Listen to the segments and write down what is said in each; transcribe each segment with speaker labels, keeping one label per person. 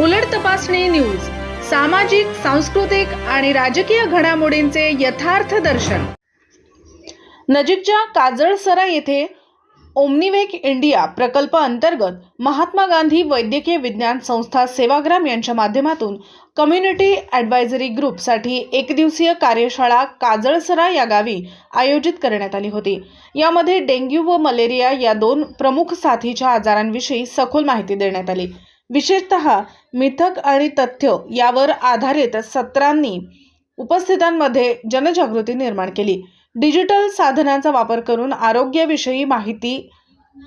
Speaker 1: उलट तपासणी न्यूज सामाजिक सांस्कृतिक आणि राजकीय घडामोडींचे यथार्थ दर्शन. नजीकच्या काजळसरा येथे ओमनिवेक इंडिया प्रकल्प अंतर्गत महात्मा गांधी वैद्यकीय विज्ञान संस्था सेवाग्राम यांच्या माध्यमातून कम्युनिटी ॲडवायझरी ग्रुपसाठी एकदिवसीय कार्यशाळा काजळसरा या गावी आयोजित करण्यात आली होती. यामध्ये डेंग्यू व मलेरिया या दोन प्रमुख साथीच्या आजारांविषयी सखोल माहिती देण्यात आली. विशेषतः मिथक आणि तथ्य यावर आधारित सत्रांनी उपस्थितांमध्ये जनजागृती निर्माण केली. डिजिटल साधनांचा वापर करून आरोग्याविषयी माहिती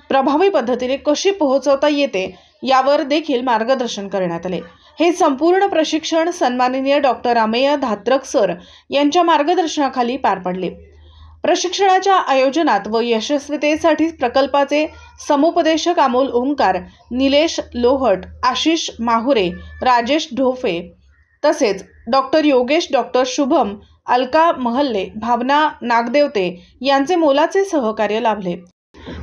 Speaker 1: प्रभावी पद्धतीने कशी पोहोचवता येते यावर देखील मार्गदर्शन करण्यात आले. हे संपूर्ण प्रशिक्षण सन्माननीय डॉक्टर अमेय धात्रक सर यांच्या मार्गदर्शनाखाली पार पडले. प्रशिक्षणाच्या आयोजनात व यशस्वीतेसाठी प्रकल्पाचे समुपदेशक अमोल ओंकार निलेश लोहट आशिष माहुरे राजेश ढोफे तसेच डॉक्टर योगेश डॉक्टर शुभम अलका महल्ले भावना नागदेवते यांचे मोलाचे सहकार्य लाभले.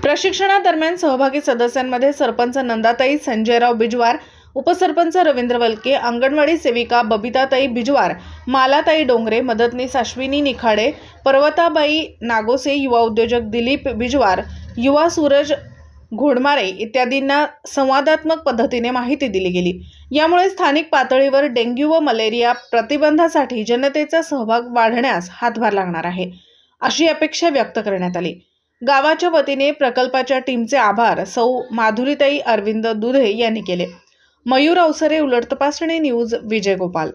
Speaker 1: प्रशिक्षणादरम्यान सहभागी सदस्यांमध्ये सरपंच नंदाताई संजयराव बिजवार उपसरपंच रवींद्र वलके अंगणवाडी सेविका बबिताताई बिजवार मालाताई डोंगरे मदतनीस अश्विनी निखाडे पर्वताबाई नागोसे युवा उद्योजक दिलीप बिजवार युवा सूरज घोडमारे इत्यादींना संवादात्मक पद्धतीने माहिती दिली गेली. यामुळे स्थानिक पातळीवर डेंग्यू व मलेरिया प्रतिबंधासाठी जनतेचा सहभाग वाढण्यास हातभार लागणार आहे अशी अपेक्षा व्यक्त करण्यात आली. गावाच्या वतीने प्रकल्पाच्या टीमचे आभार सौ माधुरीताई अरविंद दुधे यांनी केले. मयूर अवसरे उलट तपासणी न्यूज विजय गोपाल.